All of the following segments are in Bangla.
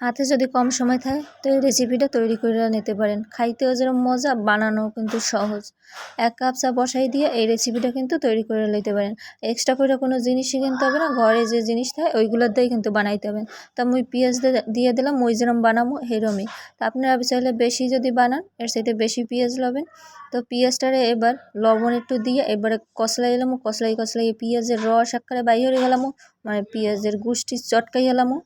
হাতে যদি কম সময় থাকে, তো এই রেসিপিটা তৈরি করে নিতে পারেন। খাইতেও যেরকম মজা বানানো কিন্তু সহজ। এক কাপ চা বসাই দিয়ে এই রেসিপিটা কিন্তু তৈরি করে নিতে পারেন। এক্সট্রা করে কোনো জিনিসই কিনতে হবে না, ঘরে যে জিনিস থাকে ওইগুলোর দিয়েই কিন্তু বানাইতে হবে। তা মুই পেঁয়াজ দিয়ে দিলাম, মুই যেরকম বানাবো, সেরমই। তা আপনারা চাইলে বেশি যদি বানান, এর সাথে বেশি পেঁয়াজ লবেন। তো পেঁয়াজটারে এবার লবণ একটু দিয়ে এবারে কষলাই এলাম কষলাই কষলাই পেঁয়াজের রস একবারে বাইরে গেলাম মানে পেঁয়াজের গুষ্টি চটকাই এলামও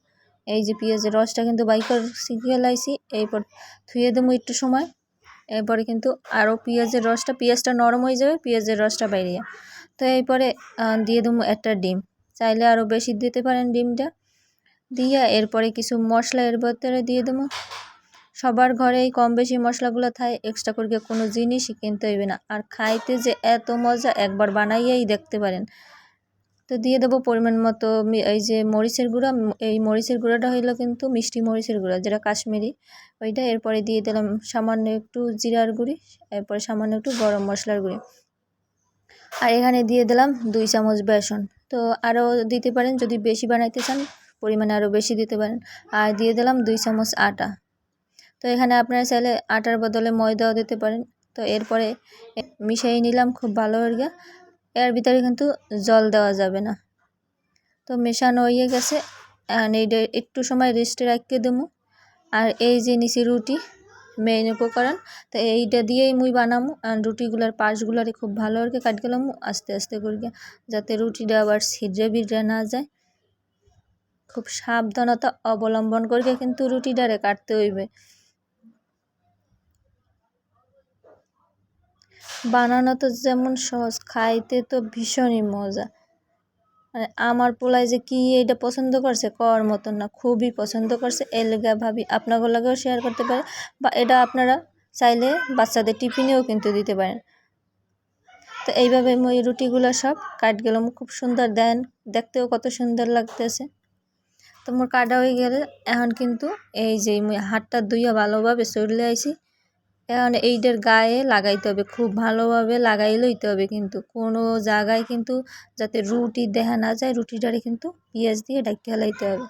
এই যে পেঁয়াজের রসটা কিন্তু বাইকার শিখিয়ে লাইছি। এরপর ধুয়ে দেবো একটু সময়। এরপরে কিন্তু আরও পেঁয়াজের রসটা, পেঁয়াজটা নরম হয়ে যাবে, পেঁয়াজের রসটা বাইরে তো এরপরে দিয়ে দেবো একটা ডিম। চাইলে আরও বেশি দিতে পারেন ডিমটা। দিয়ে এরপরে কিছু মশলা এর ভেতরে দিয়ে দেবো। সবার ঘরেই কম বেশি মশলাগুলো থাকে এক্সট্রা করে কোনো জিনিসই কিনতে হইবে না। আর খাইতে যে এত মজা, একবার বানাইয়েই দেখতে পারেন। তো দিয়ে দেবো পরিমাণ মতো এই যে মরিচের গুঁড়া এই মরিচের গুঁড়াটা হইল কিন্তু মিষ্টি মরিচের গুঁড়া, যেটা কাশ্মীরি। ওইটা এরপরে দিয়ে দিলাম সামান্য একটু জিরার গুঁড়ি, এরপরে সামান্য একটু গরম মশলার গুঁড়ি। আর এখানে দিয়ে দিলাম দুই চামচ বেসন। তো আরও দিতে পারেন, যদি বেশি বানাইতে চান, পরিমাণে আরও বেশি দিতে পারেন। আর দিয়ে দিলাম দুই চামচ আটা। তো এখানে আপনারা চাইলে আটার বদলে ময়দাও দিতে পারেন। তো এরপরে মিশিয়ে নিলাম খুব ভালো হয়ে এর ভিতরে কিন্তু জল দেওয়া যাবে না। তো মেশানো হয়ে গেছে এইটা একটু সময় রেস্টে রাখিয়ে দেবো। আর এই যে নিচে রুটি মেইন উপকরণ, তো এইটা দিয়েই মুই বানামু আর রুটিগুলার পাশগুলারে খুব ভালো করে কাট গেলাম আস্তে আস্তে করে যাতে রুটিটা আবার ছিদ্রে বিদ্রে না যায়। খুব সাবধানতা অবলম্বন করে কিন্তু রুটিটারে কাটতে হইবে। বানানো তো যেমন সহজ, খাইতে তো ভীষণই মজা। মানে আমার পোলায় যে কি এটা পছন্দ করছে, কর মতন না, খুবই পছন্দ করছে, এর লেগে ভাবি আপনাদের লাগেও শেয়ার করতে পারে, বা এটা আপনারা চাইলে বাচ্চাদের টিফিনেও কিন্তু দিতে পারেন। তো এইভাবে মই রুটিগুলো সব কাট গেলাম, খুব সুন্দর দেন, দেখতেও কত সুন্দর লাগতেছে। তো মোর কাটা হয়ে গেলে, এখন কিন্তু এই যে হাতটা ধুইয়া ভালোভাবে চড়লে আইসি এখন এইটার গায়ে লাগাইতে হবে, খুব ভালোভাবে লাগাই লইতে হবে কিন্তু। কোনো জায়গায় কিন্তু যাতে রুটি দেখা না যায়, রুটিটারে কিন্তু পেঁয়াজ দিয়ে ডাকি লাইতে হবে।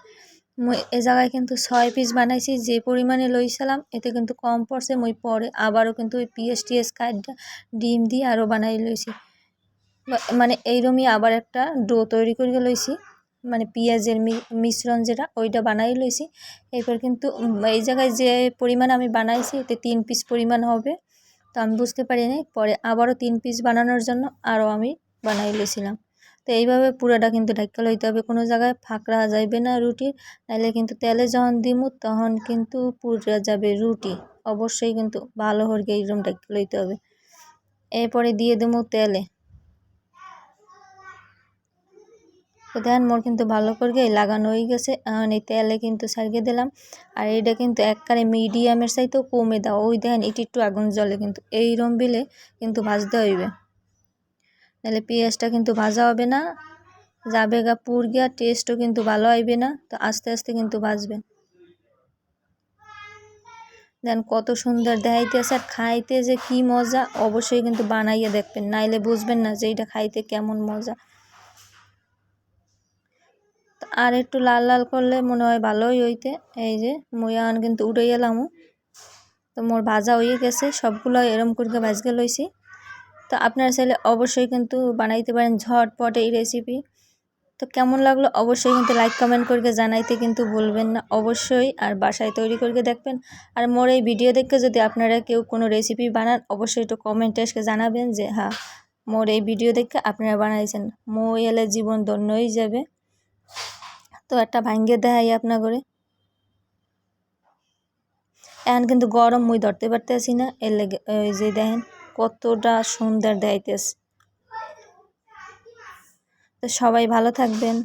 মই এ জায়গায় কিন্তু ছয় পিস বানাইছি, যে পরিমাণে লইছিলাম, এতে কিন্তু কম পড়ছে। মই পরে আবারও কিন্তু ওই পিএস টিএস কাটটা ডিম দিয়ে আরও বানাই লইছি। মানে এইরমই আবার একটা ডো তৈরি করে লইছি। মানে পেঁয়াজের মিশ্রণ যেটা, ওইটা বানাই লইছি। এরপর কিন্তু এই জায়গায় যে পরিমাণ আমি বানাইছি, এতে তিন পিস পরিমাণ হবে। তো আমি বুঝতে পারি নাই, পরে আবারও তিন পিস বানানোর জন্য আরও আমি বানাই লইছিলাম। তো এইভাবে পুরোটা কিন্তু ঢাকা লইতে হবে। কোনো জায়গায় ফাঁকড়া যাইবে না রুটির নাহলে কিন্তু তেলে যখন দিমু, তখন কিন্তু পুড়ে যাবে রুটি। অবশ্যই কিন্তু ভালো হরকে এইরকম ঢাকা লইতে হবে। এরপরে দিয়ে দেবো তেলে। তো দেখেন মোর কিন্তু ভালো করে লাগানো হয়ে গেছে। এখন এই তেলে কিন্তু সারিয়ে দিলাম। আর এটা কিন্তু একবারে মিডিয়ামের চাইতেও কমে দাও। ওই দেখেন এটি একটু আগুন জলে কিন্তু। এই রম বিলে কিন্তু ভাজতে হইবে। তাহলে পেঁয়াজটা কিন্তু ভাজা হবে না। যাবে গা পুর গিয়া টেস্টও কিন্তু ভালো হইবে না। তো আস্তে আস্তে কিন্তু ভাজবেন দেন কত সুন্দর দেখাইতেছে আর খাইতে যে কি মজা, অবশ্যই কিন্তু বানাইয়ে দেখবেন। নাইলে বুঝবেন না যে এইটা খাইতে কেমন মজা। আর একটু লাল লাল করলে মনে হয় ভালোই হইতে। এই যে ময়ান কিন্তু উঠে গেলাম তো মোর ভাজা হয়ে গেছে, সবগুলো এরম করে ভাজকে লইছি। তো আপনারা চাইলে অবশ্যই কিন্তু বানাইতে পারেন ঝটপট এই রেসিপি তো কেমন লাগল অবশ্যই কিন্তু লাইক কমেন্ট করে জানাইতে কিন্তু বলবেন না অবশ্যই। আর বাসায় তৈরি করে দেখবেন। আর মোর এই ভিডিও দেখে যদি আপনারা কেউ কোনো রেসিপি বানান, অবশ্যই একটু কমেন্টে এসে জানাবেন যে হ্যাঁ মোর এই ভিডিও দেখে আপনারা বানাইছেন। মই এলে জীবন ধন্য হয়ে যাবে। তো একটা ভাঙ্গে দেয় আপনার করে এখন কিন্তু গরম মুই ধরতে পারতেছি না, এর লেগে ওই যে দেখেন কতটা সুন্দর দেখাইতেছে। তো সবাই ভালো থাকবেন।